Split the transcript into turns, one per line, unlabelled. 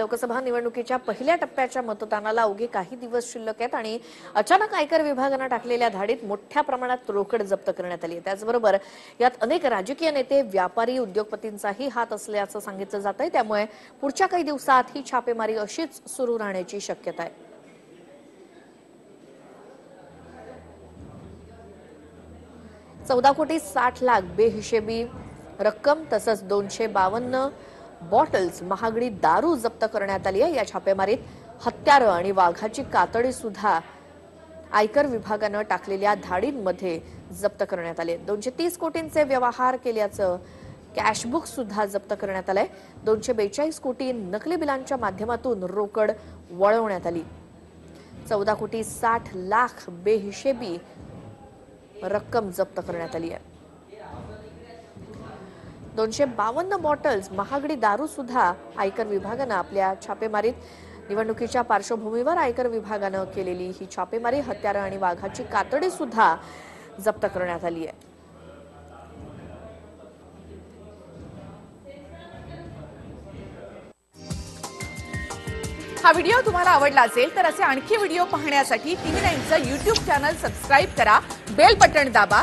लोकसभा निवडणुकीच्या पहिल्या टप्प्याच्या मतदानाला अवघे काही दिवस शिल्लक आहेत आणि अचानक आयकर विभागानं टाकलेल्या धाडीत मोठ्या प्रमाणात रोकड जप्त करण्यात आली आहे. त्याचबरोबर यात अनेक राजकीय नेते व्यापारी उद्योगपतींचाही हात असल्याचं सांगितलं जात आहे त्यामुळे पुढच्या काही दिवसात ही छापेमारी अशीच सुरू राहण्याची शक्यता आहे. चौदा कोटी साठ लाख बेहिशेबी रक्कम तसंच दोनशे बावन्न बॉटल्स महागडी दारू जप्त करण्यात आली आहे. या छापेमारीत हत्यारं आणि वाघाची कातडी सुद्धा आयकर विभागानं टाकलेल्या धाडींमध्ये जप्त करण्यात आले. दोनशे तीस कोटींचे व्यवहार केल्याचं कॅशबुक सुद्धा जप्त करण्यात आलंय. दोनशे बेचाळीस कोटी नकली बिलांच्या माध्यमातून रोकड वळवण्यात आली. चौदा कोटी साठ लाख बेहिशेबी रक्कम जप्त करण्यात आली आहे. दोनशे बावन्न बॉटल्स महागडी दारू सुद्धा आयकर विभागानं आपल्या छापेमारीत. निवडणुकीच्या पार्श्वभूमीवर आयकर विभागानं केलेली ही छापेमारी हत्यारं आणि वाघाची कातडी सुद्धा जप्त करण्यात आली आहे.
हा व्हिडिओ तुम्हाला आवडला असेल तर असे आणखी व्हिडिओ पाहण्यासाठी टीव्ही नाईनचं युट्यूब चॅनल सबस्क्राईब करा बेल बटन दाबा